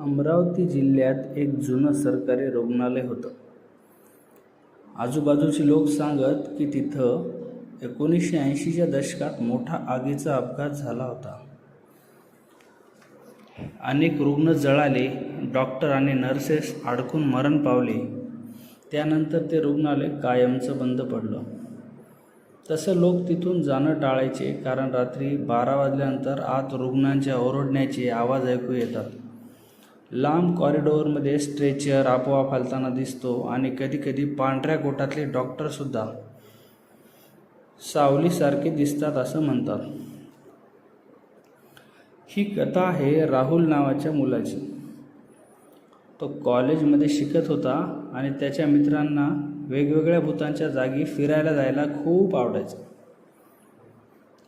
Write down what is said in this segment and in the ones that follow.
अमरावती जिल्ह्यात एक जुनं सरकारी रुग्णालय होतं. आजूबाजूचे लोक सांगत की तिथं एकोणीसशे ऐंशीच्या दशकात मोठा आगीचा अपघात झाला होता. अनेक रुग्ण जळाले डॉक्टर आणि नर्सेस अडकून मरण पावले. त्यानंतर ते रुग्णालय कायमचं बंद पडलं. तसं लोक तिथून जाणं टाळायचे कारण रात्री बारा वाजल्यानंतर आत रुग्णांच्या ओरडण्याचे आवाज ऐकू येतात. लांब कॉरिडॉरमध्ये स्ट्रेचर आपोआप हलताना दिसतो आणि कधीकधी पांढऱ्या गोटातले डॉक्टरसुद्धा सावलीसारखे दिसतात असं म्हणतात. ही कथा आहे राहुल नावाच्या मुलाची. तो कॉलेजमध्ये शिकत होता आणि त्याच्या मित्रांना वेगवेगळ्या भूतांच्या जागी फिरायला जायला खूप आवडायचं.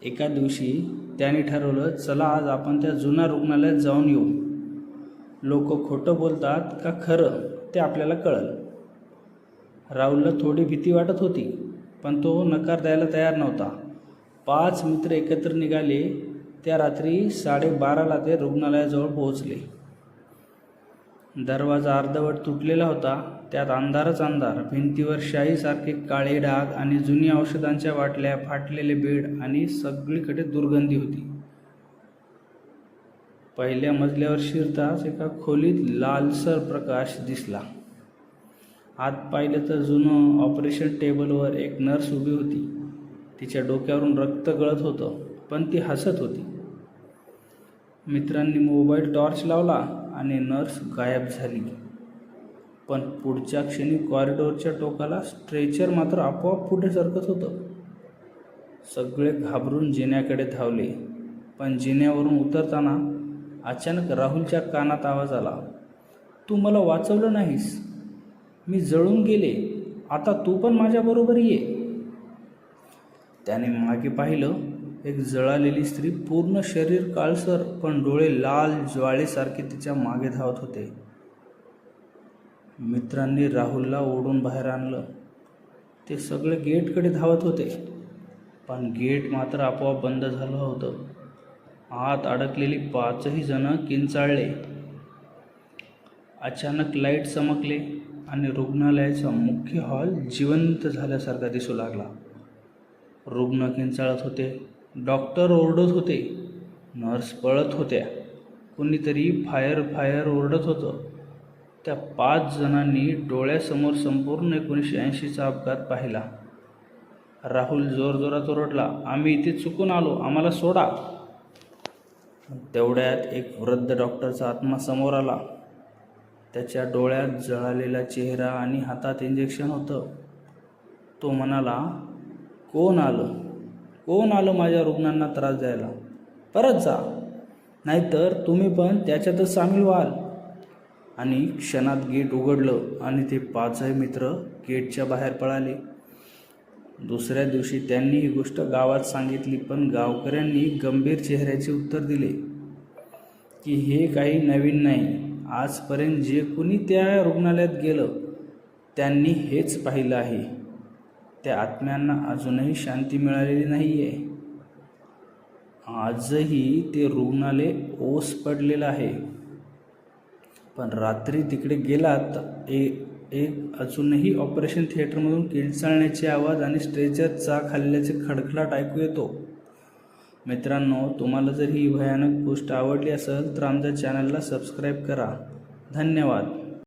एका दिवशी त्याने ठरवलं चला आज आपण त्या जुन्या रुग्णालयात जाऊन येऊ. लोक खोटं बोलतात का खरं ते आपल्याला कळलं. राहुलला थोडी भीती वाटत होती पण तो नकार द्यायला तयार नव्हता. पाच मित्र एकत्र निघाले त्या रात्री साडेबाराला ते रुग्णालयाजवळ पोहोचले. दरवाजा अर्धवट तुटलेला होता त्यात अंधारच अंधार भिंतीवर शाईसारखे काळे डाग आणि जुनी औषधांच्या बाटल्या फाटलेले बेड आणि सगळीकडे दुर्गंधी होती. पहिल्या मजल्यावर शिरताच एका खोलीत लालसर प्रकाश दिसला. आत पाहिलं तर जुनं ऑपरेशन टेबलवर एक नर्स उभी होती. तिच्या डोक्यावरून रक्त गळत होतं पण ती हसत होती. मित्रांनी मोबाईल टॉर्च लावला आणि नर्स गायब झाली. पण पुढच्या क्षणी कॉरिडॉरच्या टोकाला स्ट्रेचर मात्र आपोआप पुढे सरकत होतं. सगळे घाबरून जिन्याकडे धावले पण जिन्यावरून उतरताना अचानक राहुलच्या कानात आवाज आला तू मला वाचवलं नाहीस. मी जळून गेले. आता तू पण माझ्याबरोबर ये. त्याने मागे पाहिलं एक जळालेली स्त्री पूर्ण शरीर काळसर पण डोळे लाल ज्वाळेसारखे तिच्यामागे धावत होते. मित्रांनी राहुलला ओढून बाहेर आणलं. ते सगळे गेटकडे धावत होते पण गेट मात्र आपोआप बंद झालं होतं. आत अडकलेली पाचही जण किंचाळले. अचानक लाइट चमकले आणि रुग्णालयाचा मुख्य हॉल जिवंत झाल्यासारखा दिसू लागला. रुग्ण किंचाळत होते डॉक्टर ओरडत होते नर्स पळत होत्या कोणीतरी फायर फायर ओरडत होतं. त्या पाच जणांनी डोळ्यासमोर संपूर्ण एकोणीसशे ऐंशीचा अपघात पाहिला. राहुल जोरजोरात ओरडला आम्ही इथे चुकून आलो आम्हाला सोडा. तेवढ्यात एक वृद्ध डॉक्टरचा आत्मा समोर आला. त्याच्या डोळ्यात जळालेला चेहरा आणि हातात इंजेक्शन होतं. तो म्हणाला कोण आलं? कोण आलं माझ्या रुग्णांना त्रास द्यायला? परत जा. नाहीतर तुम्ही पण त्याच्यातच सामील व्हाल. आणि क्षणात गेट उघडलं आणि ते पाचही मित्र गेटच्या बाहेर पळाले. दुसऱ्या दिवशी त्यांनी ही गोष्ट गावात सांगितली पण गावकऱ्यांनी गंभीर चेहऱ्याचे उत्तर दिले की हे काही नवीन नाही. आजपर्यंत जे कुणी त्या रुग्णालयात गेलं त्यांनी हेच पाहिलं आहे. त्या आत्म्यांना अजूनही शांती मिळालेली नाही आहे आजही ते रुग्णालय ओस पडलेलं आहे. पण रात्री तिकडे गेलात ए एक अजूनही ऑपरेशन थिएटरमधून किळचाळण्याचे आवाज आणि स्ट्रेचर चाक हल्ल्याचे खडखडाट ऐकू येतो. मित्रांनो तुम्हाला जर ही भयानक गोष्ट आवडली असेल तर आमच्या चॅनलला सबस्क्राईब करा. धन्यवाद.